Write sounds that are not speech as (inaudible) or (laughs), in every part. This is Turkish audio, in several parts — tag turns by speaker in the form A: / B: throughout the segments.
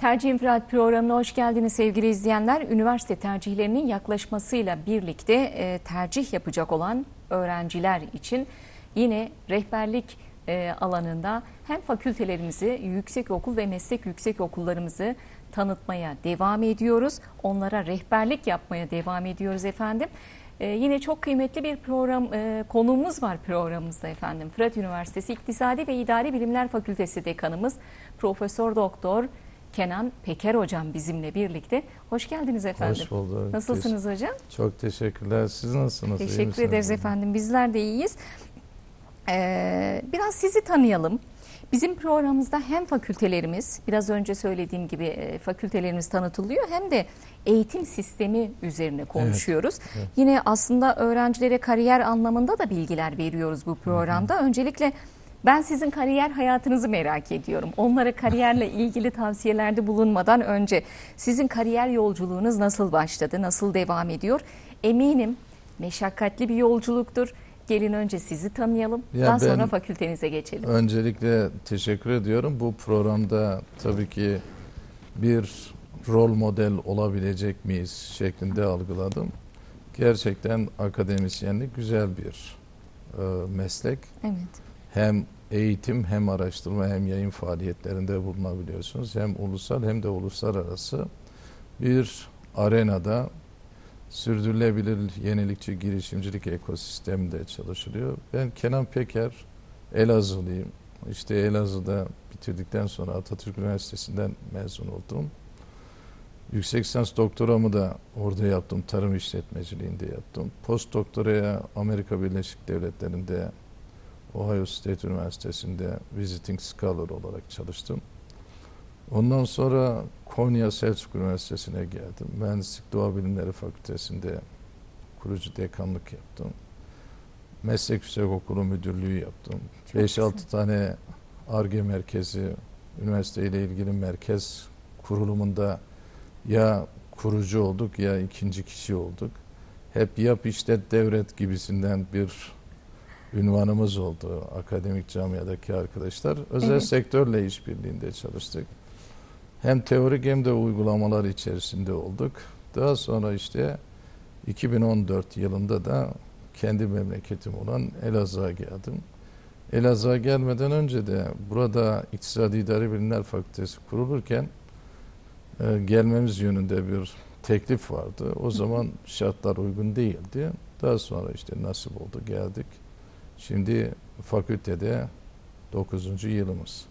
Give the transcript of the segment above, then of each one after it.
A: Tercih İnfiraat programına hoş geldiniz sevgili izleyenler. Üniversite tercihlerinin yaklaşmasıyla birlikte e, tercih yapacak olan öğrenciler için yine rehberlik e, alanında hem fakültelerimizi, yüksekokul ve meslek yüksekokullarımızı tanıtmaya devam ediyoruz. Onlara rehberlik yapmaya devam ediyoruz efendim. Ee, yine çok kıymetli bir program e, konuğumuz var programımızda efendim. Fırat Üniversitesi İktisadi ve İdari Bilimler Fakültesi dekanımız Profesör Doktor Kenan Peker hocam bizimle birlikte. Hoş geldiniz efendim.
B: Hoş bulduk.
A: Nasılsınız hocam?
B: Çok teşekkürler. Siz nasılsınız?
A: Teşekkür ederiz efendim. Bizler de iyiyiz. Ee, biraz sizi tanıyalım. Bizim programımızda hem fakültelerimiz, biraz önce söylediğim gibi e, fakültelerimiz tanıtılıyor hem de eğitim sistemi üzerine konuşuyoruz.
B: evet.
A: Yine aslında öğrencilere kariyer anlamında da bilgiler veriyoruz bu programda. Öncelikle ben sizin kariyer hayatınızı merak ediyorum. Onlara kariyerle (laughs) ilgili tavsiyelerde bulunmadan önce sizin kariyer yolculuğunuz nasıl başladı, nasıl devam ediyor? Eminim meşakkatli bir yolculuktur. Gelin önce sizi tanıyalım,
B: Ya
A: daha sonra fakültenize geçelim.
B: Öncelikle teşekkür ediyorum. Bu programda tabii ki bir rol model olabilecek miyiz şeklinde algıladım. Gerçekten akademisyenlik güzel bir e, meslek.
A: Evet.
B: Hem eğitim hem araştırma hem yayın faaliyetlerinde bulunabiliyorsunuz. Hem ulusal hem de uluslararası bir arenada sürdürülebilir yenilikçi girişimcilik ekosisteminde çalışılıyor. Ben Kenan Peker, Elazığlıyım. İşte Elazığ'da bitirdikten sonra Atatürk Üniversitesi'nden mezun oldum. Yüksek lisans doktoramı da orada yaptım. Tarım işletmeciliğinde yaptım. Post doktoraya Amerika Birleşik Devletleri'nde Ohio State Üniversitesi'nde visiting scholar olarak çalıştım. Ondan sonra Konya Selçuk Üniversitesi'ne geldim. Mühendislik Doğa Bilimleri Fakültesi'nde kurucu dekanlık yaptım. Meslek Yüksekokulu Müdürlüğü yaptım.
A: Çok
B: 5-6
A: güzel.
B: tane ARGE merkezi, üniversiteyle ilgili merkez kurulumunda ya kurucu olduk ya ikinci kişi olduk. Hep yap işlet devret gibisinden bir ünvanımız oldu akademik camiadaki arkadaşlar. Özel
A: Evet.
B: sektörle işbirliğinde çalıştık. Hem teorik hem de uygulamalar içerisinde olduk. Daha sonra işte 2014 yılında da kendi memleketim olan Elazığ'a geldim. Elazığ'a gelmeden önce de burada İktisadi İdari Bilimler Fakültesi kurulurken e, gelmemiz yönünde bir teklif vardı. O zaman şartlar uygun değildi. Daha sonra işte nasip oldu geldik. Şimdi fakültede 9. yılımız.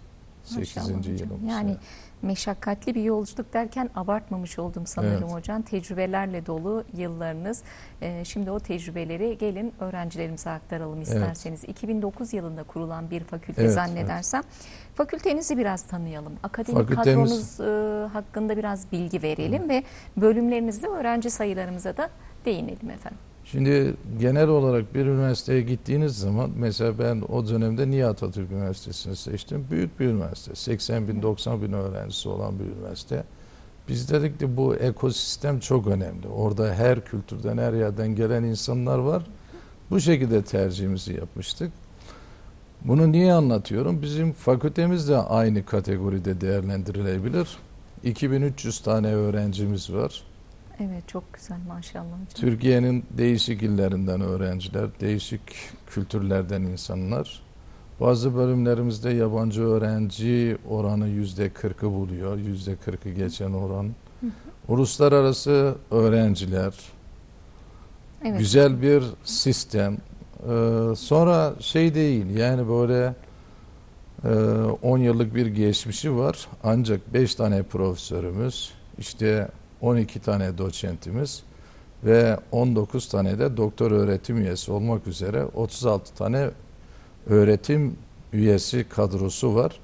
B: 8.
A: Maşallah hocam.
B: yılımız.
A: Yani meşakkatli bir yolculuk derken abartmamış oldum sanırım
B: Evet.
A: hocam. Tecrübelerle dolu yıllarınız. Ee, şimdi o tecrübeleri gelin öğrencilerimize aktaralım isterseniz. 2009 yılında kurulan bir fakülte
B: Evet,
A: zannedersem. Fakültenizi biraz tanıyalım. Akademik
B: Fakültemiz-
A: kadronuz e, hakkında biraz bilgi verelim ve bölümlerinizde öğrenci sayılarımıza da değinelim efendim.
B: Şimdi genel olarak bir üniversiteye gittiğiniz zaman mesela ben o dönemde niye Atatürk Üniversitesi'ni seçtim? Büyük bir üniversite. 80 bin 90 bin öğrencisi olan bir üniversite. Biz dedik ki bu ekosistem çok önemli. Orada her kültürden her yerden gelen insanlar var. Bu şekilde tercihimizi yapmıştık. Bunu niye anlatıyorum? Bizim fakültemiz de aynı kategoride değerlendirilebilir. 2300 tane öğrencimiz var.
A: Evet çok güzel maşallah hocam.
B: Türkiye'nin değişik illerinden öğrenciler, değişik kültürlerden insanlar. Bazı bölümlerimizde yabancı öğrenci oranı yüzde kırkı buluyor, yüzde kırkı geçen oran. Uluslararası öğrenciler,
A: Evet.
B: güzel bir sistem. Ee, sonra şey değil, yani böyle e, 10 yıllık bir geçmişi var. Ancak 5 tane profesörümüz, işte 12 tane doçentimiz ve 19 tane de doktor öğretim üyesi olmak üzere 36 tane öğretim üyesi kadrosu var.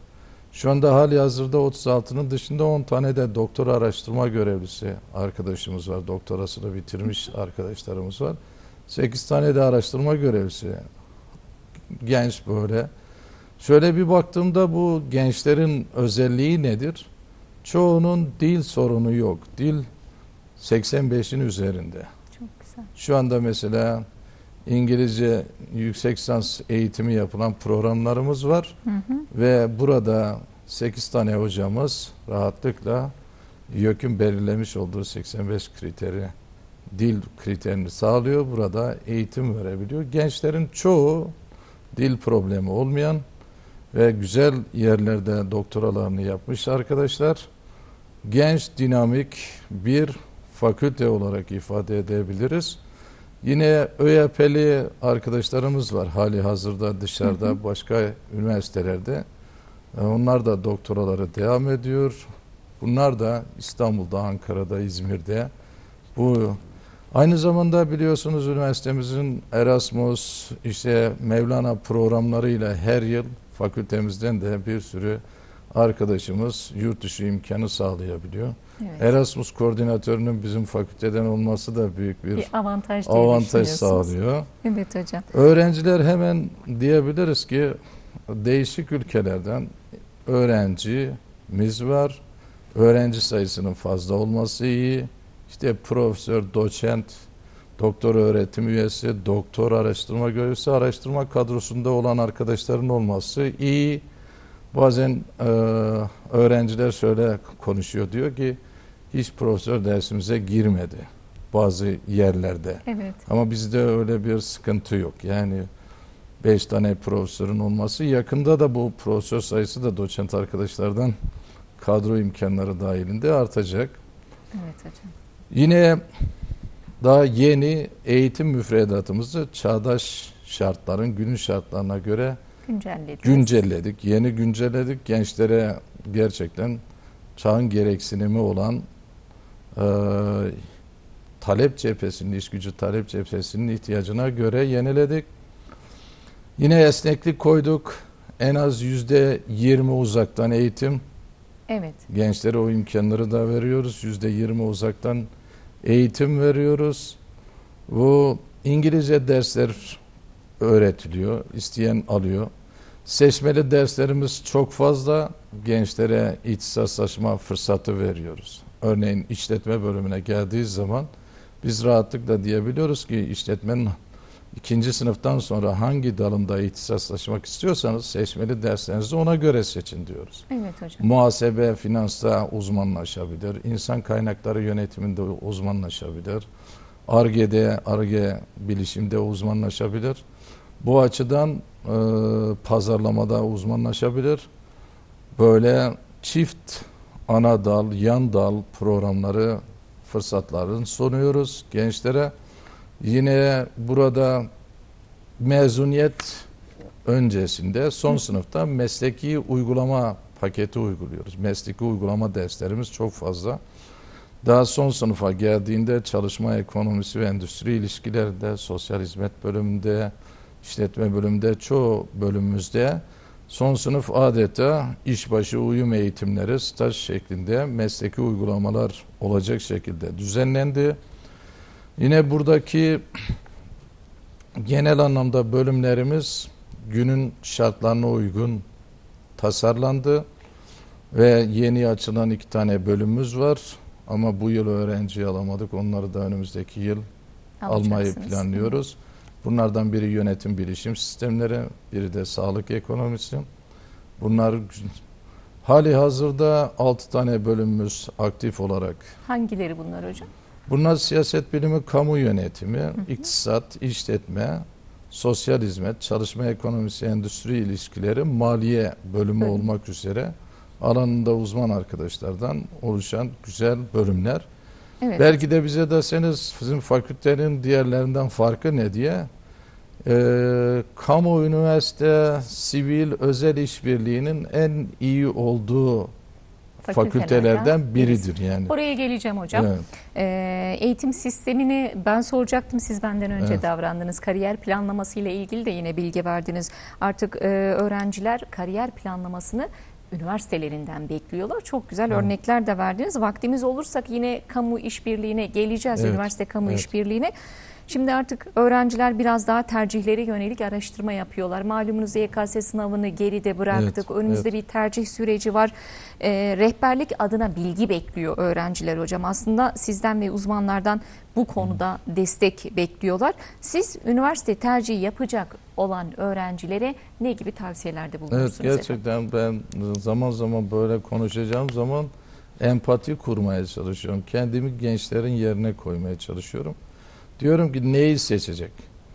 B: Şu anda hali hazırda 36'nın dışında 10 tane de doktor araştırma görevlisi arkadaşımız var. Doktorasını bitirmiş arkadaşlarımız var. 8 tane de araştırma görevlisi. Genç böyle. Şöyle bir baktığımda bu gençlerin özelliği nedir? Çoğunun dil sorunu yok. Dil 85'in üzerinde.
A: Çok güzel.
B: Şu anda mesela İngilizce yüksek lisans eğitimi yapılan programlarımız var
A: Hı hı.
B: ve burada 8 tane hocamız rahatlıkla YÖK'ün belirlemiş olduğu 85 kriteri dil kriterini sağlıyor. Burada eğitim verebiliyor. Gençlerin çoğu dil problemi olmayan ve güzel yerlerde doktoralarını yapmış arkadaşlar. Genç, dinamik bir fakülte olarak ifade edebiliriz. Yine ÖYP'li arkadaşlarımız var hali hazırda dışarıda
A: Hı hı.
B: başka üniversitelerde. E, Onlar da doktoraları devam ediyor. Bunlar da İstanbul'da, Ankara'da, İzmir'de. Bu aynı zamanda biliyorsunuz üniversitemizin Erasmus, işte Mevlana programlarıyla her yıl fakültemizden de bir sürü arkadaşımız yurt dışı imkanı sağlayabiliyor.
A: Evet.
B: Erasmus koordinatörünün bizim fakülteden olması da büyük bir
A: bir avantaj
B: avantaj sağlıyor.
A: Evet hocam.
B: Öğrenciler hemen diyebiliriz ki değişik ülkelerden öğrencimiz var. Öğrenci sayısının fazla olması iyi. İşte profesör, doçent, doktor öğretim üyesi, doktor araştırma görevlisi, araştırma kadrosunda olan arkadaşların olması iyi. Bazen e, öğrenciler şöyle konuşuyor diyor ki hiç profesör dersimize girmedi bazı yerlerde.
A: Evet.
B: Ama bizde öyle bir sıkıntı yok. Yani 5 tane profesörün olması yakında da bu profesör sayısı da doçent arkadaşlardan kadro imkanları dahilinde artacak.
A: Evet hocam.
B: Yine daha yeni eğitim müfredatımızı çağdaş şartların, günün şartlarına göre
A: Güncellediniz.
B: güncelledik. Yeni güncelledik. Gençlere gerçekten çağın gereksinimi olan e, talep cephesinin, iş gücü talep cephesinin ihtiyacına göre yeniledik. Yine esneklik koyduk. En az yüzde yirmi uzaktan eğitim.
A: Evet.
B: Gençlere o imkanları da veriyoruz. Yüzde yirmi uzaktan eğitim veriyoruz. Bu İngilizce dersler öğretiliyor. isteyen alıyor. Seçmeli derslerimiz çok fazla. Gençlere ihtisaslaşma fırsatı veriyoruz. Örneğin işletme bölümüne geldiği zaman biz rahatlıkla diyebiliyoruz ki işletmenin ikinci sınıftan sonra hangi dalında ihtisaslaşmak istiyorsanız seçmeli derslerinizi ona göre seçin diyoruz.
A: Evet hocam.
B: Muhasebe, finansta uzmanlaşabilir. insan kaynakları yönetiminde uzmanlaşabilir. ARGE'de, ARGE bilişimde uzmanlaşabilir. Bu açıdan e, pazarlamada uzmanlaşabilir. Böyle çift ana dal, yan dal programları, fırsatlarını sunuyoruz gençlere. Yine burada mezuniyet öncesinde son sınıfta mesleki uygulama paketi uyguluyoruz. Mesleki uygulama derslerimiz çok fazla. Daha son sınıfa geldiğinde çalışma ekonomisi ve endüstri ilişkilerinde, sosyal hizmet bölümünde, işletme bölümünde, çoğu bölümümüzde son sınıf adeta işbaşı uyum eğitimleri staj şeklinde mesleki uygulamalar olacak şekilde düzenlendi. Yine buradaki genel anlamda bölümlerimiz günün şartlarına uygun tasarlandı ve yeni açılan iki tane bölümümüz var. Ama bu yıl öğrenci alamadık. Onları da önümüzdeki yıl almayı planlıyoruz. Bunlardan biri yönetim bilişim sistemleri, biri de sağlık ekonomisi. Bunlar hali hazırda 6 tane bölümümüz aktif olarak.
A: Hangileri bunlar hocam?
B: Bunlar siyaset bilimi, kamu yönetimi, iktisat, işletme, sosyal hizmet, çalışma ekonomisi, endüstri ilişkileri, maliye bölümü
A: Bölüm.
B: olmak üzere alanında uzman arkadaşlardan oluşan güzel bölümler.
A: Evet.
B: Belki de bize deseniz bizim fakültenin diğerlerinden farkı ne diye. Ee, kamu, üniversite, sivil, özel işbirliğinin en iyi olduğu
A: Fakültelerden
B: fakültelerden biridir yani.
A: Oraya geleceğim hocam.
B: Evet.
A: Ee, eğitim sistemini ben soracaktım siz benden önce
B: Evet.
A: davrandınız. Kariyer planlaması ile ilgili de yine bilgi verdiniz. Artık e, öğrenciler kariyer planlamasını üniversitelerinden bekliyorlar. Çok güzel
B: Evet.
A: örnekler de verdiniz. Vaktimiz olursak yine kamu işbirliğine geleceğiz.
B: Evet,
A: Üniversite kamu
B: evet.
A: işbirliğine. Şimdi artık öğrenciler biraz daha tercihlere yönelik araştırma yapıyorlar. Malumunuz YKS sınavını geride bıraktık.
B: Evet,
A: Önümüzde bir tercih süreci var. Ee, rehberlik adına bilgi bekliyor öğrenciler hocam. Aslında sizden ve uzmanlardan bu konuda destek bekliyorlar. Siz üniversite tercihi yapacak olan öğrencilere ne gibi tavsiyelerde
B: Evet
A: bulunursunuz? efendim?
B: gerçekten ben zaman zaman böyle konuşacağım zaman empati kurmaya çalışıyorum. Kendimi gençlerin yerine koymaya çalışıyorum. Diyorum ki neyi seçecek?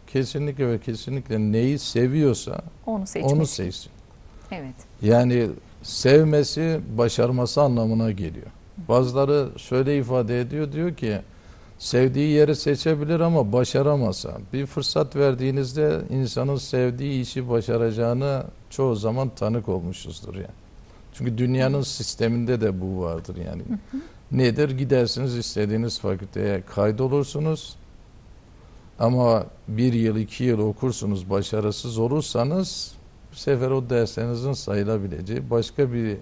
B: Kesinlikle ve kesinlikle neyi seviyorsa
A: Onu seçmek.
B: onu seçsin.
A: Evet.
B: Yani sevmesi başarması anlamına geliyor. Bazıları şöyle ifade ediyor diyor ki sevdiği yeri seçebilir ama başaramasa. Bir fırsat verdiğinizde insanın sevdiği işi başaracağını çoğu zaman tanık olmuşuzdur yani. Çünkü dünyanın sisteminde de bu vardır yani. Nedir? Gidersiniz istediğiniz fakülteye kaydolursunuz. Ama bir yıl, iki yıl okursunuz, başarısız olursanız bu sefer o derslerinizin sayılabileceği başka bir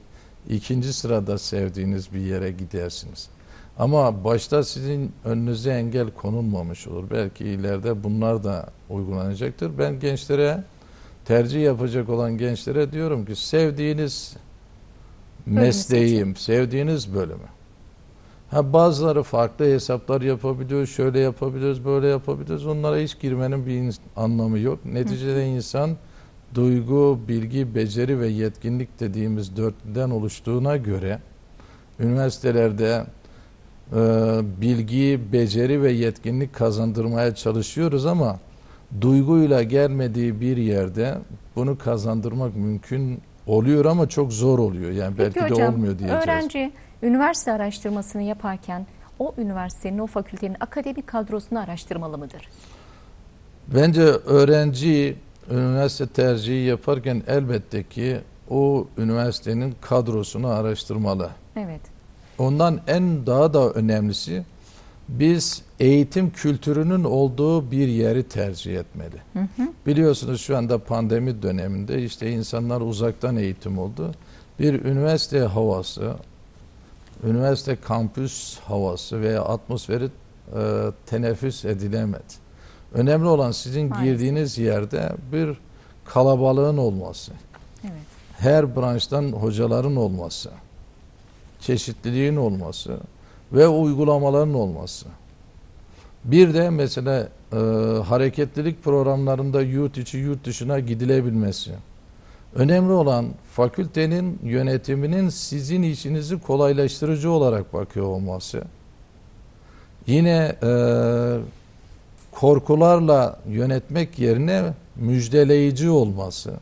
B: ikinci sırada sevdiğiniz bir yere gidersiniz. Ama başta sizin önünüze engel konulmamış olur. Belki ileride bunlar da uygulanacaktır. Ben gençlere tercih yapacak olan gençlere diyorum ki sevdiğiniz mesleğim, sevdiğiniz bölümü. Ha bazıları farklı hesaplar yapabiliyor, şöyle yapabiliriz, böyle yapabiliriz. Onlara hiç girmenin bir anlamı yok. Neticede insan duygu, bilgi, beceri ve yetkinlik dediğimiz dörtlüden oluştuğuna göre üniversitelerde e, bilgi, beceri ve yetkinlik kazandırmaya çalışıyoruz ama duyguyla gelmediği bir yerde bunu kazandırmak mümkün oluyor ama çok zor oluyor. Yani
A: Peki
B: belki de
A: hocam,
B: olmuyor diyeceğiz.
A: öğrenci üniversite araştırmasını yaparken o üniversitenin, o fakültenin akademik kadrosunu araştırmalı mıdır?
B: Bence öğrenci üniversite tercihi yaparken elbette ki o üniversitenin kadrosunu araştırmalı.
A: Evet.
B: Ondan en daha da önemlisi biz eğitim kültürünün olduğu bir yeri tercih etmeli.
A: Hı hı.
B: Biliyorsunuz şu anda pandemi döneminde işte insanlar uzaktan eğitim oldu. Bir üniversite havası, üniversite kampüs havası veya atmosferi e, teneffüs edilemedi. Önemli olan sizin
A: Maalesef.
B: girdiğiniz yerde bir kalabalığın olması,
A: Evet.
B: her branştan hocaların olması, çeşitliliğin olması ve uygulamaların olması. Bir de mesela e, hareketlilik programlarında yurt içi yurt dışına gidilebilmesi. Önemli olan fakültenin yönetiminin sizin işinizi kolaylaştırıcı olarak bakıyor olması. Yine e, korkularla yönetmek yerine müjdeleyici olması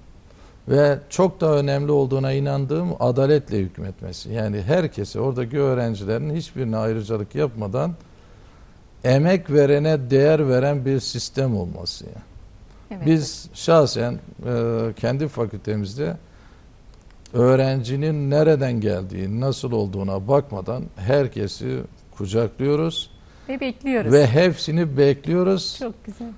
B: ve çok da önemli olduğuna inandığım adaletle hükmetmesi. Yani herkese oradaki öğrencilerin hiçbirine ayrıcalık yapmadan emek verene değer veren bir sistem olması. Yani.
A: Evet.
B: Biz şahsen e, kendi fakültemizde öğrencinin nereden geldiği, nasıl olduğuna bakmadan herkesi kucaklıyoruz
A: ve bekliyoruz.
B: ve hepsini bekliyoruz.
A: Çok güzel.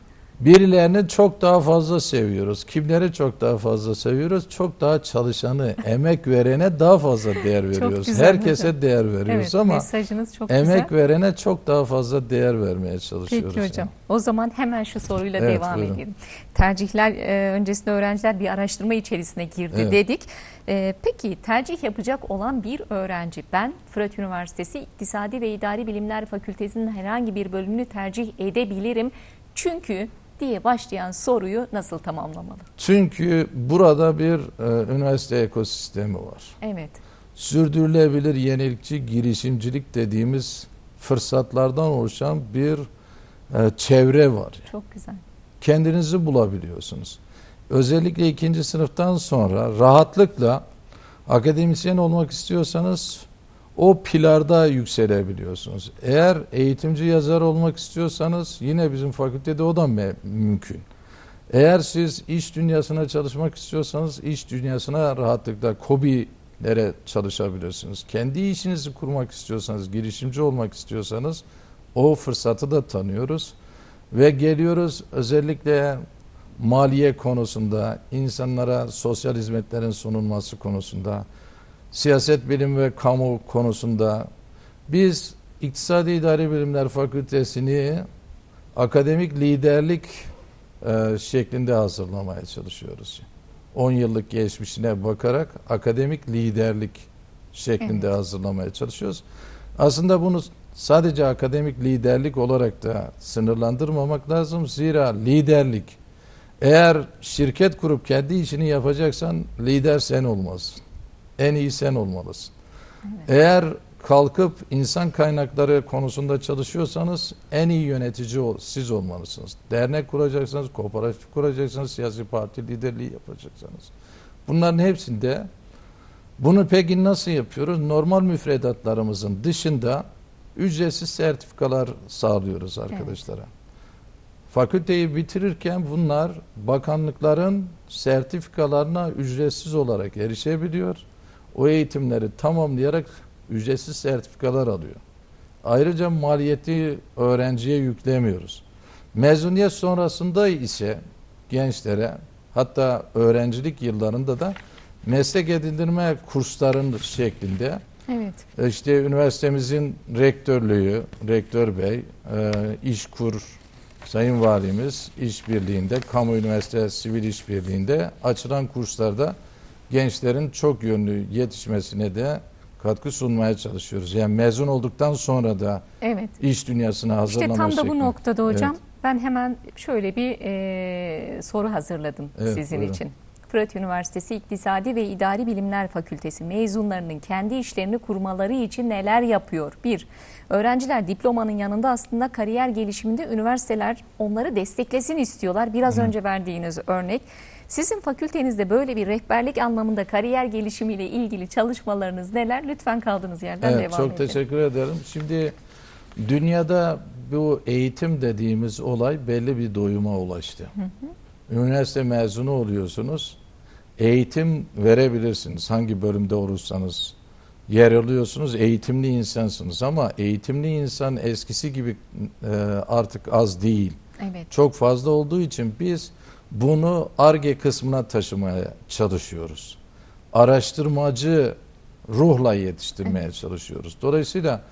B: Birilerini çok daha fazla seviyoruz. Kimleri çok daha fazla seviyoruz? Çok daha çalışanı, emek verene daha fazla değer (laughs) veriyoruz.
A: güzel
B: Herkese
A: hocam.
B: değer veriyoruz
A: Evet,
B: ama
A: mesajınız çok
B: emek
A: güzel.
B: verene çok daha fazla değer vermeye çalışıyoruz.
A: Peki hocam. O zaman hemen şu soruyla
B: Evet,
A: devam
B: buyurun.
A: edelim. Tercihler e, öncesinde öğrenciler bir araştırma içerisine girdi
B: Evet.
A: dedik. E, peki tercih yapacak olan bir öğrenci ben Fırat Üniversitesi İktisadi ve İdari Bilimler Fakültesi'nin herhangi bir bölümünü tercih edebilirim. Çünkü diye başlayan soruyu nasıl tamamlamalı?
B: Çünkü burada bir e, üniversite ekosistemi var.
A: Evet.
B: Sürdürülebilir yenilikçi girişimcilik dediğimiz fırsatlardan oluşan bir e, çevre var.
A: Çok güzel.
B: Kendinizi bulabiliyorsunuz. Özellikle ikinci sınıftan sonra rahatlıkla akademisyen olmak istiyorsanız o pilarda yükselebiliyorsunuz. Eğer eğitimci yazar olmak istiyorsanız yine bizim fakültede o da mümkün. Eğer siz iş dünyasına çalışmak istiyorsanız iş dünyasına rahatlıkla KOBİ'lere çalışabilirsiniz. Kendi işinizi kurmak istiyorsanız, girişimci olmak istiyorsanız o fırsatı da tanıyoruz. Ve geliyoruz özellikle maliye konusunda, insanlara sosyal hizmetlerin sunulması konusunda, siyaset bilim ve kamu konusunda biz İktisadi İdari Bilimler Fakültesini akademik liderlik e, şeklinde hazırlamaya çalışıyoruz. 10 yıllık geçmişine bakarak akademik liderlik şeklinde
A: Evet.
B: hazırlamaya çalışıyoruz. Aslında bunu sadece akademik liderlik olarak da sınırlandırmamak lazım. Zira liderlik eğer şirket kurup kendi işini yapacaksan lider sen olmalısın. En iyi sen olmalısın. Eğer kalkıp insan kaynakları konusunda çalışıyorsanız en iyi yönetici ol- siz olmalısınız. Dernek kuracaksanız, kooperatif kuracaksanız, siyasi parti liderliği yapacaksanız. Bunların hepsinde bunu peki nasıl yapıyoruz? Normal müfredatlarımızın dışında ücretsiz sertifikalar sağlıyoruz arkadaşlara. Fakülteyi bitirirken bunlar bakanlıkların sertifikalarına ücretsiz olarak erişebiliyor. O eğitimleri tamamlayarak ücretsiz sertifikalar alıyor. Ayrıca maliyeti öğrenciye yüklemiyoruz. Mezuniyet sonrasında ise gençlere hatta öğrencilik yıllarında da meslek edindirme kursların şeklinde
A: Evet.
B: işte üniversitemizin rektörlüğü, rektör bey, e, işkur, sayın valimiz işbirliğinde, kamu üniversite sivil işbirliğinde açılan kurslarda gençlerin çok yönlü yetişmesine de katkı sunmaya çalışıyoruz. Yani mezun olduktan sonra da
A: Evet.
B: iş dünyasına
A: İşte
B: hazırlama
A: tam da bu noktada hocam
B: Evet.
A: ben hemen şöyle bir e, soru hazırladım
B: Evet,
A: sizin
B: buyurun.
A: için. Fırat Üniversitesi İktisadi ve İdari Bilimler Fakültesi mezunlarının kendi işlerini kurmaları için neler yapıyor? Bir, öğrenciler diplomanın yanında aslında kariyer gelişiminde üniversiteler onları desteklesin istiyorlar. Biraz önce verdiğiniz örnek. Sizin fakültenizde böyle bir rehberlik anlamında kariyer gelişimiyle ilgili çalışmalarınız neler? Lütfen kaldığınız yerden
B: Evet,
A: devam
B: çok
A: edin.
B: teşekkür ederim. Şimdi dünyada bu eğitim dediğimiz olay belli bir doyuma ulaştı. Üniversite mezunu oluyorsunuz. Eğitim verebilirsiniz. Hangi bölümde olursanız yer alıyorsunuz. Eğitimli insansınız ama eğitimli insan eskisi gibi e, artık az değil.
A: Evet.
B: Çok fazla olduğu için biz bunu ARGE kısmına taşımaya çalışıyoruz. Araştırmacı ruhla yetiştirmeye çalışıyoruz. Dolayısıyla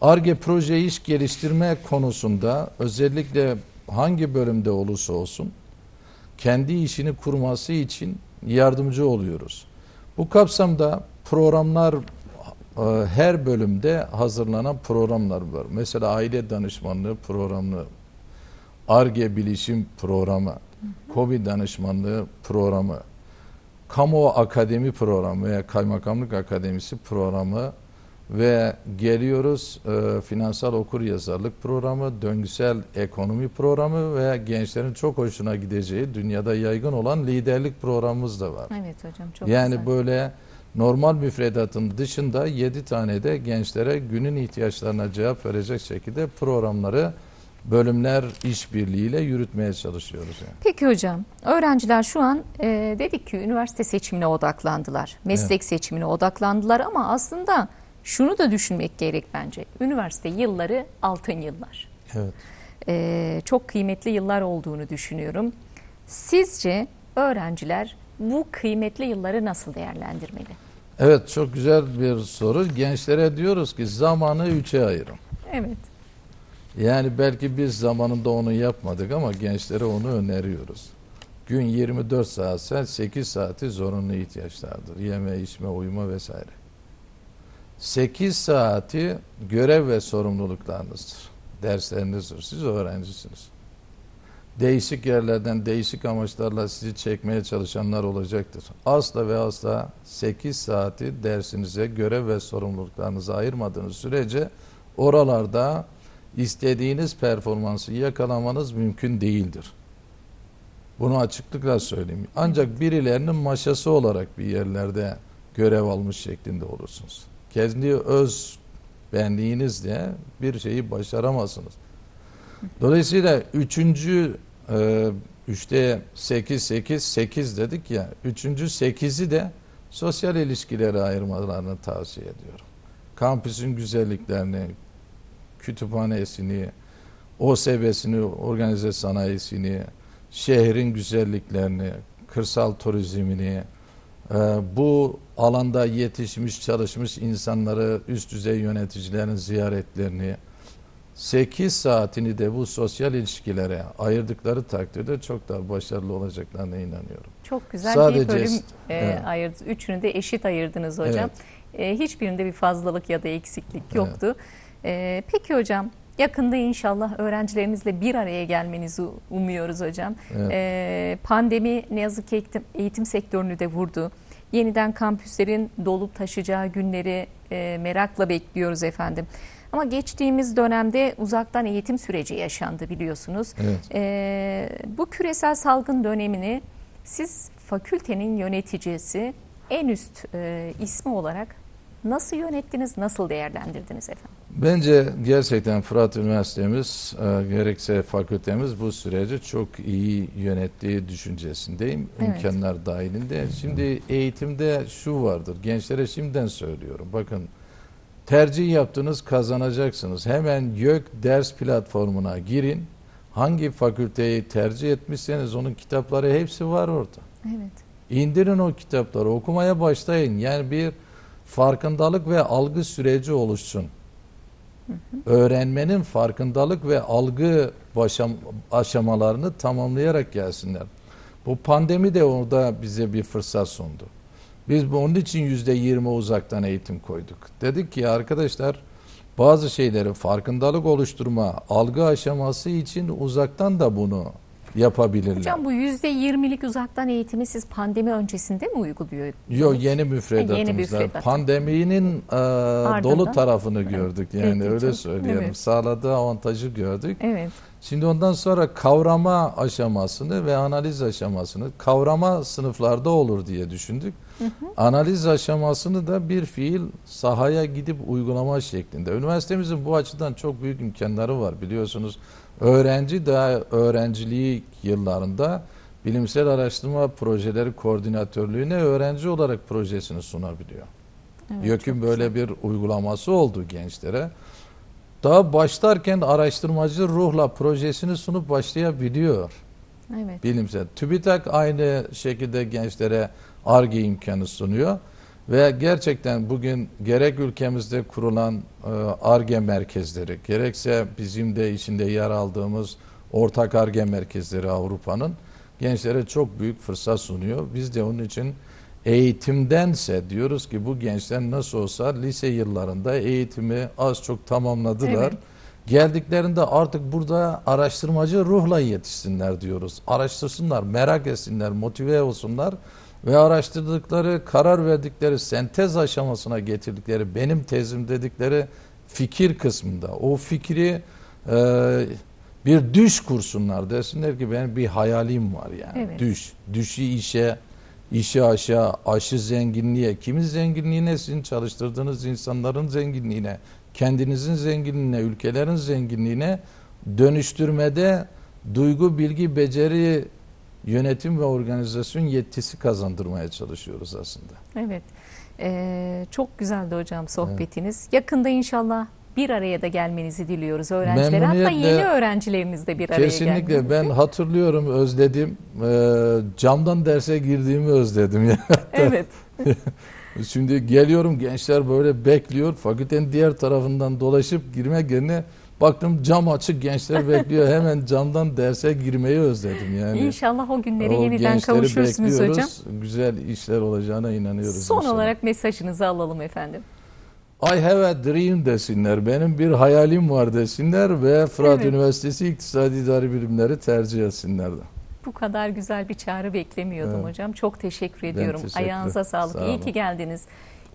B: ARGE proje iş geliştirme konusunda özellikle hangi bölümde olursa olsun kendi işini kurması için yardımcı oluyoruz. Bu kapsamda programlar e, her bölümde hazırlanan programlar var. Mesela aile danışmanlığı programı, ARGE bilişim programı, KOBİ danışmanlığı programı, Kamu Akademi programı veya Kaymakamlık Akademisi programı ve geliyoruz e, finansal okur yazarlık programı, döngüsel ekonomi programı ve gençlerin çok hoşuna gideceği dünyada yaygın olan liderlik programımız da var.
A: Evet hocam çok
B: yani
A: güzel.
B: böyle normal müfredatın dışında 7 tane de gençlere günün ihtiyaçlarına cevap verecek şekilde programları bölümler işbirliğiyle yürütmeye çalışıyoruz. Yani.
A: Peki hocam, öğrenciler şu an e, dedik ki üniversite seçimine odaklandılar, meslek seçimine odaklandılar ama aslında şunu da düşünmek gerek bence. Üniversite yılları altın yıllar.
B: Evet.
A: E, çok kıymetli yıllar olduğunu düşünüyorum. Sizce öğrenciler bu kıymetli yılları nasıl değerlendirmeli?
B: Evet çok güzel bir soru. Gençlere diyoruz ki zamanı üçe ayırın.
A: Evet.
B: Yani belki biz zamanında onu yapmadık ama gençlere onu öneriyoruz. Gün 24 saatse 8 saati zorunlu ihtiyaçlardır. Yeme, içme, uyuma vesaire. 8 saati görev ve sorumluluklarınızdır. Derslerinizdir. Siz öğrencisiniz. Değişik yerlerden değişik amaçlarla sizi çekmeye çalışanlar olacaktır. Asla ve asla 8 saati dersinize görev ve sorumluluklarınıza ayırmadığınız sürece oralarda istediğiniz performansı yakalamanız mümkün değildir. Bunu açıklıkla söyleyeyim. Ancak birilerinin maşası olarak bir yerlerde görev almış şeklinde olursunuz. Kendi öz benliğinizle bir şeyi başaramazsınız. Dolayısıyla üçüncü e, üçte sekiz sekiz sekiz dedik ya üçüncü sekizi de sosyal ilişkilere ayırmalarını tavsiye ediyorum. Kampüsün güzelliklerini, kütüphanesini, OSB'sini, organize sanayisini, şehrin güzelliklerini, kırsal turizmini, e, bu alanda yetişmiş, çalışmış insanları, üst düzey yöneticilerin ziyaretlerini, 8 saatini de bu sosyal ilişkilere ayırdıkları takdirde çok daha başarılı olacaklarına inanıyorum.
A: Çok güzel
B: Sadece-
A: bir bölüm e,
B: Evet.
A: ayırdınız. Üçünü de eşit ayırdınız hocam. E, hiçbirinde bir fazlalık ya da eksiklik yoktu. E, peki hocam yakında inşallah öğrencilerimizle bir araya gelmenizi umuyoruz hocam.
B: Evet.
A: E, pandemi ne yazık ki eğitim, eğitim sektörünü de vurdu. Yeniden kampüslerin dolup taşacağı günleri e, merakla bekliyoruz efendim. Ama geçtiğimiz dönemde uzaktan eğitim süreci yaşandı biliyorsunuz.
B: Evet.
A: Ee, bu küresel salgın dönemini siz fakültenin yöneticisi en üst e, ismi olarak nasıl yönettiniz, nasıl değerlendirdiniz efendim?
B: Bence gerçekten Fırat Üniversitemiz e, gerekse fakültemiz bu süreci çok iyi yönettiği düşüncesindeyim.
A: Evet.
B: İmkanlar dahilinde. Şimdi eğitimde şu vardır. Gençlere şimdiden söylüyorum. Bakın tercih yaptınız kazanacaksınız. Hemen YÖK ders platformuna girin. Hangi fakülteyi tercih etmişseniz onun kitapları hepsi var orada.
A: Evet.
B: İndirin o kitapları, okumaya başlayın. Yani bir farkındalık ve algı süreci oluşsun. Öğrenmenin farkındalık ve algı başam, aşamalarını tamamlayarak gelsinler. Bu pandemi de orada bize bir fırsat sundu. Biz onun için yüzde yirmi uzaktan eğitim koyduk. Dedik ki arkadaşlar bazı şeyleri farkındalık oluşturma, algı aşaması için uzaktan da bunu yapabilirler.
A: Hocam bu %20'lik uzaktan eğitimi siz pandemi öncesinde mi uyguluyor?
B: Yok yeni müfredatımızda.
A: Yeni müfredat.
B: Pandeminin e, dolu tarafını gördük yani
A: Peki,
B: öyle söyleyelim.
A: evet.
B: Sağladığı avantajı gördük.
A: Evet.
B: Şimdi ondan sonra kavrama aşamasını ve analiz aşamasını kavrama sınıflarda olur diye düşündük. Analiz aşamasını da bir fiil sahaya gidip uygulama şeklinde. Üniversitemizin bu açıdan çok büyük imkanları var biliyorsunuz. Öğrenci daha öğrenciliği yıllarında bilimsel araştırma projeleri koordinatörlüğüne öğrenci olarak projesini sunabiliyor.
A: evet
B: YÖK'ün böyle
A: güzel.
B: bir uygulaması oldu gençlere. Daha başlarken araştırmacı ruhla projesini sunup başlayabiliyor
A: Evet.
B: bilimsel. TÜBİTAK aynı şekilde gençlere ARGE imkanı sunuyor. Ve gerçekten bugün gerek ülkemizde kurulan e, ARGE merkezleri, gerekse bizim de içinde yer aldığımız ortak ARGE merkezleri Avrupa'nın gençlere çok büyük fırsat sunuyor. Biz de onun için eğitimdense diyoruz ki bu gençler nasıl olsa lise yıllarında eğitimi az çok tamamladılar.
A: Evet.
B: Geldiklerinde artık burada araştırmacı ruhla yetişsinler diyoruz. Araştırsınlar, merak etsinler, motive olsunlar ve araştırdıkları, karar verdikleri sentez aşamasına getirdikleri benim tezim dedikleri fikir kısmında o fikri e, bir düş kursunlar desinler ki benim bir hayalim var yani.
A: Evet.
B: Düş, düşü işe, işi aşağı, aşı zenginliğe, kimin zenginliğine sizin çalıştırdığınız insanların zenginliğine, kendinizin zenginliğine, ülkelerin zenginliğine dönüştürmede duygu, bilgi, beceri, yönetim ve organizasyon yetkisi kazandırmaya çalışıyoruz aslında.
A: Evet. Ee, çok güzeldi hocam sohbetiniz. Yakında inşallah bir araya da gelmenizi diliyoruz öğrencilere. Hatta yeni öğrencilerimiz de bir araya
B: Kesinlikle
A: gelmenizi.
B: ben hatırlıyorum, özledim. Ee, camdan derse girdiğimi özledim. ya. (laughs)
A: Evet.
B: Şimdi geliyorum gençler böyle bekliyor. Fakültenin diğer tarafından dolaşıp girmek yerine baktım cam açık gençler bekliyor. Hemen camdan derse girmeyi özledim yani.
A: İnşallah o günlere
B: O
A: yeniden kavuşursunuz
B: bekliyoruz.
A: hocam.
B: Güzel işler olacağına inanıyoruz.
A: Son
B: inşallah.
A: olarak mesajınızı alalım efendim.
B: I have a dream desinler. Benim bir hayalim var desinler ve Fırat
A: Evet.
B: Üniversitesi İktisadi İdari Bilimleri tercih etsinler de.
A: Bu kadar güzel bir çağrı beklemiyordum
B: Evet.
A: hocam. Çok teşekkür ediyorum.
B: teşekkür-
A: Ayağınıza sağlık.
B: Sağ
A: iyi ki geldiniz.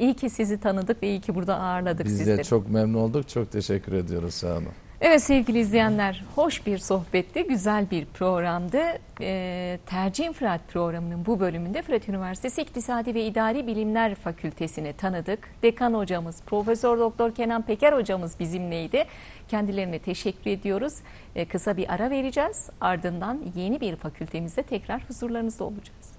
A: İyi ki sizi tanıdık ve iyi ki burada ağırladık
B: Biz
A: sizleri.
B: de çok memnun olduk. Çok teşekkür ediyoruz. Sağ olun.
A: Evet sevgili izleyenler, hoş bir sohbetti, güzel bir programdı. Ee, Tercih Fırat programının bu bölümünde Fırat Üniversitesi İktisadi ve İdari Bilimler Fakültesini tanıdık. Dekan hocamız, Profesör Doktor Kenan Peker hocamız bizimleydi. Kendilerine teşekkür ediyoruz. Ee, kısa bir ara vereceğiz. Ardından yeni bir fakültemizde tekrar huzurlarınızda olacağız.